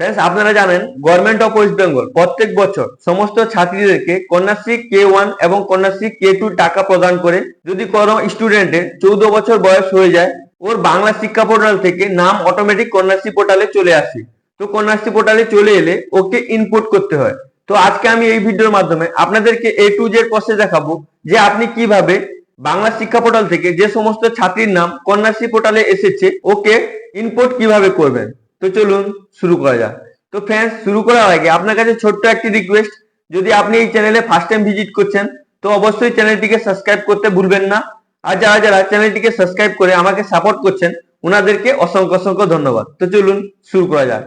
Friends আপনারা জানেন government of West Bengal প্রত্যেক বছর সমস্ত ছাত্রীদেরকে কন্যাশ্রী কে ওয়ান এবং কন্যাশ্রী কে টু টাকা প্রদান করে। যদি কোনো স্টুডেন্টের চৌদ্দ বছর বয়স হয়ে যায়, ওর বাংলা শিক্ষা পোর্টাল থেকে নাম অটোমেটিক কন্যাশ্রী পোর্টালে চলে আসে। তো কন্যাশ্রী পোর্টালে চলে এলে ওকে ইনপুট করতে হয়। তো আজকে আমি এই ভিডিওর মাধ্যমে আপনাদেরকে এ টু জেড প্রসেস দেখাবো যে আপনি কীভাবে বাংলা শিক্ষা পোর্টাল থেকে যে সমস্ত ছাত্রীর নাম কন্যাশ্রী পোর্টালে এসেছে, ওকে ইনপুট কীভাবে করবেন। তো চলুন শুরু করা যাক। তো ফ্রেন্ডস শুরু করার আগে আপনার কাছে ছোট্ট একটি রিকোয়েস্ট যদি আপনি এই চ্যানেলে ফার্স্ট টাইম ভিজিট করছেন, তো অবশ্যই চ্যানেলটিকে সাবস্ক্রাইব করতে ভুলবেন না। আর যারা যারা চ্যানেলটিকে সাবস্ক্রাইব করে আমাকে সাপোর্ট করছেন ওনাদেরকে অসংখ্য অসংখ্য ধন্যবাদ। তো চলুন শুরু করা যাক।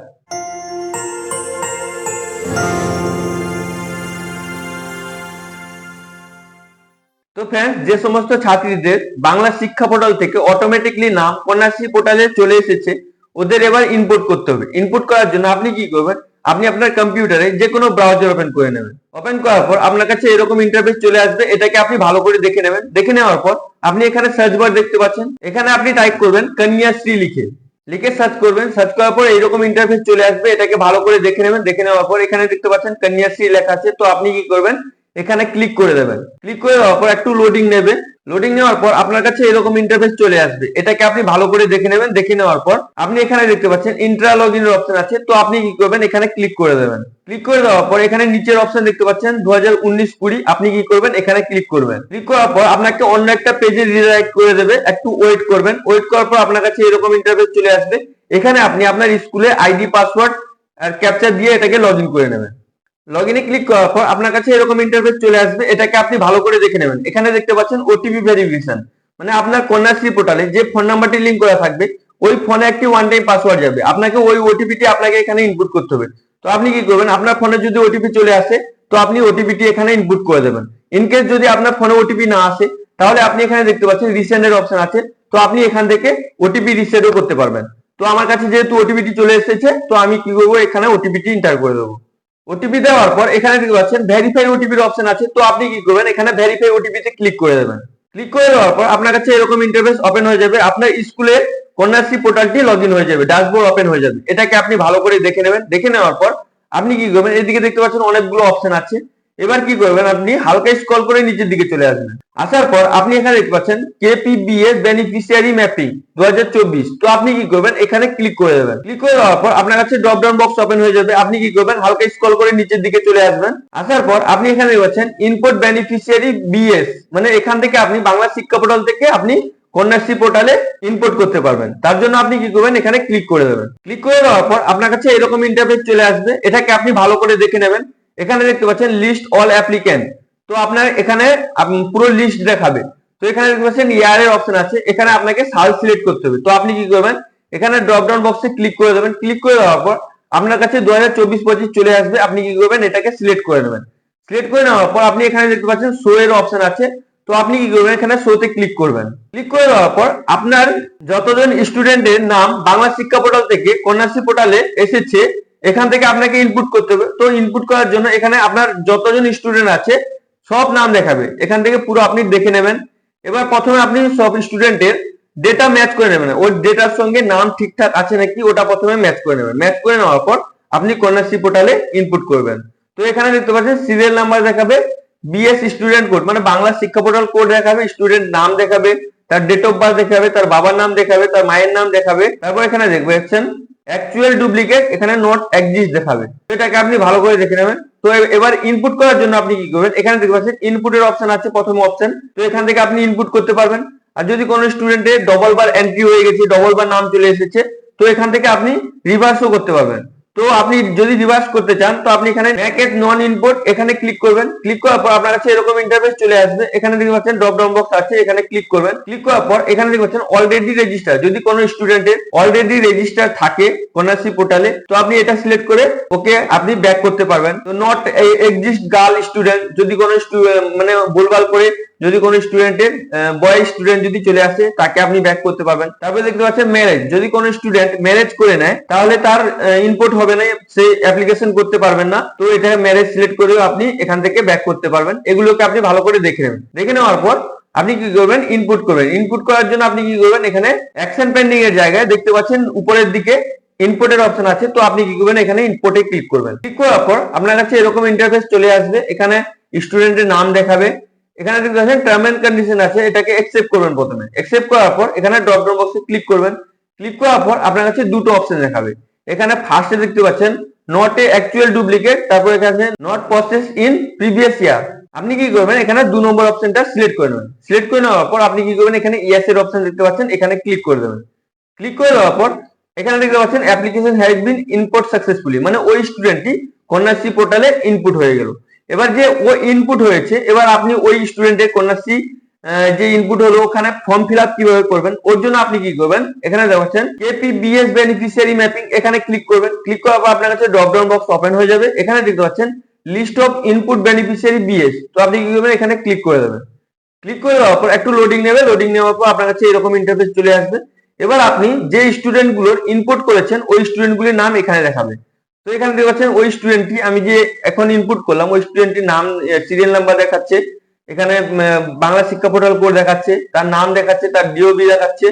তো ফ্রেন্ডস যে সমস্ত ছাত্রীদের বাংলা শিক্ষা পোর্টাল থেকে অটোমেটিকলি নাম কন্যাশ্রী পোর্টালে চলে এসেছে ওদের এবার ইনপুট করতে হবে। ইনপুট করার জন্য আপনি কি করবেন? আপনি আপনার কম্পিউটারে যে কোনো ব্রাউজার ওপেন করে নেবেন। ওপেন করার পর আপনার কাছে এরকম ইন্টারফেস চলে আসবে, এটাকে আপনি ভালো করে দেখে নেবেন। দেখে নেওয়ার পর আপনি এখানে সার্চ বার দেখতে পাচ্ছেন। এখানে আপনি টাইপ করবেন কন্যাশ্রী লিখে। লিখে সার্চ করবেন। সার্চ করার পর এইরকম ইন্টারফেস চলে আসবে, এটাকে ভালো করে দেখে নেবেন। দেখে নেওয়ার পর এখানে দেখতে পাচ্ছেন কন্যাশ্রী লেখা আছে। তো আপনি কি করবেন? এখানে ক্লিক করে দেবেন। ক্লিক করে দেওয়ার পর একটু লোডিং নেবে লোডিং নেওয়ার পর আপনার কাছে এরকম ইন্টারফেস চলে আসবে। এটাকে আপনি ভালো করে দেখে নেবেন, দেখে নেওয়ার পর আপনি এখানে দেখতে পাচ্ছেন ইন্ট্রা লগ ইন অপশন আছে, তো আপনি কি করবেন, এখানে ক্লিক করে দেবেন। ক্লিক করে দেওয়ার পর এখানে নিচের অপশন দেখতে পাচ্ছেন দু হাজার উনিশ কুড়ি, আপনি কি করবেন, এখানে ক্লিক করবেন। ক্লিক করার পর আপনাকে অন্য একটা পেজে রিডাইরেক্ট করে দেবে, একটু ওয়েট করবেন। ওয়েট করার পর আপনার কাছে এরকম ইন্টারফেস চলে আসবে। এখানে আপনি আপনার স্কুলের আইডি পাসওয়ার্ড আর ক্যাপচার দিয়ে এটাকে লগ করে নেবেন। লগ ইনে ক্লিক করার পর আপনার কাছে এরকম ইন্টারফেস চলে আসবে, এটাকে আপনি ভালো করে দেখে নেবেন। এখানে দেখতে পাচ্ছেন ওটিপি ভেরিফিকেশন মানে আপনার কন্যাশ্রী পোর্টালে যে ফোন নাম্বারটি লিংক করা থাকবে, ওই ফোনে একটি ওয়ান টাইম পাসওয়ার্ড যাবে। আপনাকে ওই ওটিপিটি আপনাকে এখানে ইনপুট করতে হবে। তো আপনি কি করবেন, আপনার ফোনে যদি ওটিপি চলে আসে, তো আপনি ওটিপিটি এখানে ইনপুট করে দেবেন। ইন কেস যদি আপনার ফোনে ওটিপি না আসে, তাহলে আপনি এখানে দেখতে পাচ্ছেন রিসেন্টের অপশন আছে। তো আপনি এখান থেকে ওটিপি রিসেটও করতে পারবেন। তো আমার কাছে যেহেতু ওটিপিটি চলে এসেছে, তো আমি কি করব, এখানে ওটিপিটি এন্টার করে দেবো। ওটিপি দেওয়ার পর এখানে দেখতে পাচ্ছেন ভেরিফাই ওটিপির অপশন আছে। তো আপনি কি করবেন? এখানে ভেরিফাই ওটিপি তে ক্লিক করে দেবেন। ক্লিক করে দেওয়ার পর আপনার কাছে এরকম ইন্টারফেস ওপেন হয়ে যাবে। আপনার স্কুলে কন্যাশ্রী পোর্টালটি লগ ইন হয়ে যাবে। ড্যাশবোর্ড ওপেন হয়ে যাবে। এটাকে আপনি ভালো করে দেখে নেবেন। দেখে নেওয়ার পর আপনি কি করবেন? এদিকে দেখতে পাচ্ছেন অনেকগুলো অপশন আছে। এবার কি করবেন আপনি? হালকা স্ক্রল করে নিচের দিকে চলে আসবেন। আসার পর আপনি এখানে দেখতে পাচ্ছেন কেপিবিএস বেনিফিশিয়ারি ম্যাপিং দু তো আপনি কি করবেন? এখানে ক্লিক করে দেবেন। ক্লিক করে দেওয়ার পর আপনার কাছে ড্রপ ডাউন বক্স ওপেন হয়ে যাবে। আপনি কি করবেন? হালকা স্ক্রল করে নিচের দিকে চলে আসবেন। আসার পর আপনি এখানে পাচ্ছেন ইনপুট বেনিফিশিয়ারি বিএস মানে এখান থেকে আপনি বাংলা শিক্ষা পোর্টাল থেকে আপনি কন্যাশ্রী পোর্টালে ইনপুট করতে পারবেন। তার জন্য আপনি কি করবেন? এখানে ক্লিক করে দেবেন। ক্লিক করে দেওয়ার পর আপনার কাছে এরকম ইন্টারফেস চলে আসবে। এটাকে আপনি ভালো করে দেখে নেবেন। এখানে দেখতে পাচ্ছেন লিস্ট অল অ্যাপ্লিক্যান্ট তো আপনার এখানে পুরো লিস্ট দেখাবে। তো এখানে দেখতে পাচ্ছেন ইয়ারের অপশন আছে। এখানে আপনাকে সাল সিলেক্ট করতে হবে। তো আপনি কি করবেন? এখানে ড্রপ ডাউন বক্সে ক্লিক করে দেবেন। ক্লিক করে দেওয়ার পর আপনার কাছে দু হাজার চব্বিশ পঁচিশ চলে আসবে। আপনি কি করবেন? এটাকে সিলেক্ট করে নেবেন। সিলেক্ট করে নেওয়ার পর আপনি এখানে দেখতে পাচ্ছেন শো এর অপশন আছে। তো আপনি কি করবেন? এখানে শোতে ক্লিক করবেন। ক্লিক করে দেওয়ার পর আপনার যতজন স্টুডেন্টের নাম বাংলা শিক্ষা পোর্টাল থেকে কন্যাশ্রী পোর্টালে এসেছে এখান থেকে আপনাকে ইনপুট করতে হবে। তো ইনপুট করার জন্য এখানে আপনার যতজন স্টুডেন্ট আছে, সব নাম দেখাবে। এখান থেকে পুরো আপনি দেখে নেবেন। এবার প্রথমে আপনি সব স্টুডেন্টের ডেটা ম্যাচ করে নেবেন। ওই ডেটার সঙ্গে নাম ঠিকঠাক আছে নাকি, ওটা প্রথমে ম্যাচ করে নেবেন। ম্যাচ করে নেওয়ার পর আপনি কন্যাশ্রী পোর্টালে ইনপুট করবেন। তো এখানে দেখতে পাচ্ছেন সিরিয়াল নাম্বার দেখাবে বিএস স্টুডেন্ট কোড মানে বাংলা শিক্ষা পোর্টাল কোড দেখাবে স্টুডেন্ট নাম দেখাবে, তার ডেট অফ বার্থ দেখাবে, তার বাবার নাম দেখাবে, তার মায়ের নাম দেখাবে। তারপর এখানে দেখবে দেখছেন অ্যাকচুয়াল ডুপ্লিকেট এখানে নট এক্সিস্ট দেখাবে। এটাকে আপনি ভালো করে দেখে নেবেন। তো এবার ইনপুট করার জন্য আপনি কি করবেন? এখানে দেখতে পাচ্ছেন ইনপুটের অপশন আছে, প্রথম অপশন তো এখান থেকে আপনি ইনপুট করতে পারবেন। আর যদি কোনো স্টুডেন্টের ডবল বার এন্ট্রি হয়ে গেছে ডবল বার নাম চলে এসেছে, তো এখান থেকে আপনি রিভার্সও করতে পারবেন। তো আপনি যদি রিভার্স করতে চান, তো আপনি এখানে ম্যাকেট নন ইনপুট এখানে ক্লিক করবেন। ক্লিক করার পর আপনার কাছে এরকম ইন্টারফেস চলে আসবে। এখানে দেখতে পাচ্ছেন ড্রপ ডাউন বক্স আছে, এখানে ক্লিক করবেন। ক্লিক করার পর এখানে দেখতে পাচ্ছেন অলরেডি রেজিস্টার যদি কোনো স্টুডেন্টের অলরেডি রেজিস্টার থাকে কন্যাশ্রী পোর্টালে তো আপনি এটা সিলেক্ট করে, ওকে আপনি ব্যাক করতে পারবেন। তো নট এক্সিস্ট গার্ল স্টুডেন্ট যদি কোনো মানে ভুলভাল করে যদি কোনো স্টুডেন্টের বয় স্টুডেন্ট যদি চলে আসে, তাকে আপনি ব্যাক করতে পারবেন। তারপরে দেখতে পাচ্ছেন ম্যারেজ যদি কোনো স্টুডেন্ট ম্যারেজ করে নেয়, তাহলে তার ইনপুট হবে না, সে অ্যাপ্লিকেশন করতে পারবেন না। তো এটা ম্যারেজ সিলেক্ট করেও আপনি এখান থেকে ব্যাক করতে পারবেন। এগুলোকে আপনি ভালো করে দেখে নেবেন। দেখে নেওয়ার পর আপনি কি করবেন? ইনপুট করবেন। ইনপুট করার জন্য আপনি কি করবেন? এখানে অ্যাকশন পেন্ডিং এর জায়গায় দেখতে পাচ্ছেন উপরের দিকে ইনপুটের অপশন আছে। তো আপনি কি করবেন? এখানে ইনপুটে ক্লিক করবেন। ক্লিক করার পর আপনার কাছে এরকম ইন্টারফেস চলে আসবে। এখানে স্টুডেন্টের নাম দেখাবে। এখানে দেখতে পাচ্ছেন টার্ম এন্ড কন্ডিশন আছে, এটাকে অ্যাকসেপ্ট করবেন প্রথমে। অ্যাকসেপ্ট করার পর এখানে ড্রপ ডাউন বক্সে ক্লিক করবেন। ক্লিক করার পর আপনার কাছে দুটো অপশন দেখাবে। এখানে ফার্স্টে দেখতে পাচ্ছেন নট এ অ্যাকচুয়াল ডুপ্লিকেট তারপর এখানে not process in previous year আপনি কি করবেন, এখানে দু নম্বর অপশনটা সিলেক্ট করে নেবেন। সিলেক্ট করে নেওয়ার পর আপনি কি করবেন, এখানে ইয়েস এর অপশন দেখতে পাচ্ছেন, এখানে ক্লিক করে দেবেন। ক্লিক করে দেওয়ার পর এখানে দেখতে পাচ্ছেন application has been input successfully মানে ওই স্টুডেন্টটি কন্যাশ্রী পোর্টালে ইনপুট হয়ে গেল। এবার যে ও ইনপুট হয়েছে, এবার আপনি ওই স্টুডেন্টের কন্যাশ্রী যে ইনপুট হলো ওখানে ফর্ম ফিল আপ কীভাবে করবেন, ওর জন্য আপনি কি করবেন? এখানে দেখাচ্ছেন কেপিবিএস বেনিফিশিয়ারি ম্যাপিং এখানে ক্লিক করবেন। ক্লিক করার পর আপনার কাছে ড্রপ ডাউন বক্স ওপেন হয়ে যাবে। এখানে দেখতে পাচ্ছেন list of input beneficiary BS তো আপনি কি করবেন? এখানে ক্লিক করে দেবেন। ক্লিক করে দেওয়ার পর একটু লোডিং নেবে। লোডিং নেওয়ার পর আপনার কাছে এরকম ইন্টারফেস চলে আসবে। এবার আপনি যে স্টুডেন্টগুলোর ইনপুট করেছেন, ওই স্টুডেন্ট গুলির নাম এখানে দেখাবে। তো এখানে দেখতে পাচ্ছেন ওই স্টুডেন্টটি আমি যে এখন ইনপুট করলাম, ওই স্টুডেন্টটির নাম সিরিয়াল নাম্বার দেখাচ্ছে। এখানে বাংলা শিক্ষা পোর্টাল কোড দেখাচ্ছে, তার নাম দেখাচ্ছে, তার ডিওবি দেখাচ্ছে,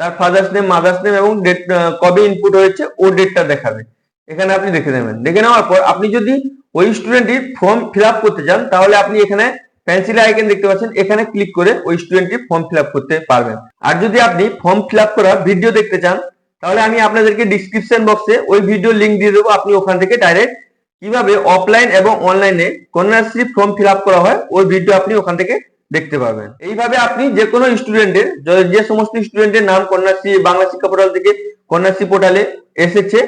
তার ফাদার্স নেম মাদার্স নেম এবং ডেট কবে ইনপুট হয়েছে, ও ডেটটা দেখাবে। এখানে আপনি দেখে নেবেন। দেখে নেওয়ার পর আপনি যদি ওই স্টুডেন্টটির ফর্ম ফিল করতে চান, তাহলে আপনি এখানে পেন্সিল আইকন দেখতে পাচ্ছেন, এখানে ক্লিক করে ওই স্টুডেন্টটির ফর্ম ফিল করতে পারবেন। আর যদি আপনি ফর্ম ফিল করা ভিডিও দেখতে চান তাহলে আমি আপনাদেরকে ডিসক্রিপশন বক্সে ওই ভিডিও লিংক দিয়ে দেবো, আপনি ওখান থেকে ডাইরেক্ট কীভাবে অফলাইন এবং অনলাইনে কন্যাশ্রী ফর্ম ফিল করা হয়, ওই ভিডিও আপনি ওখান থেকে দেখতে পাবেন এইভাবে আপনি যে কোনো স্টুডেন্টের যে সমস্ত স্টুডেন্টের নাম কন্যাশ্রী, বাংলা শিক্ষা পোর্টাল থেকে কন্যাশ্রী পোর্টালে এসেছে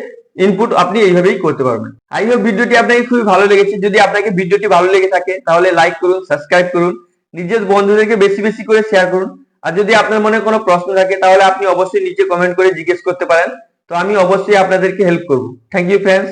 ইনপুট আপনি এইভাবেই করতে পারবেন। আই হোপ ভিডিওটি আপনাকে খুবই ভালো লেগেছে। যদি আপনাকে ভিডিওটি ভালো লেগে থাকে, তাহলে লাইক করুন সাবস্ক্রাইব করুন। নিজের বন্ধুদেরকে বেশি বেশি করে শেয়ার করুন। আর যদি আপনার মনে কোনো প্রশ্ন থাকে, তাহলে আপনি অবশ্যই নিচে কমেন্ট করে জিজ্ঞেস করতে পারেন। তো আমি অবশ্যই আপনাদেরকে হেল্প করব। Thank you friends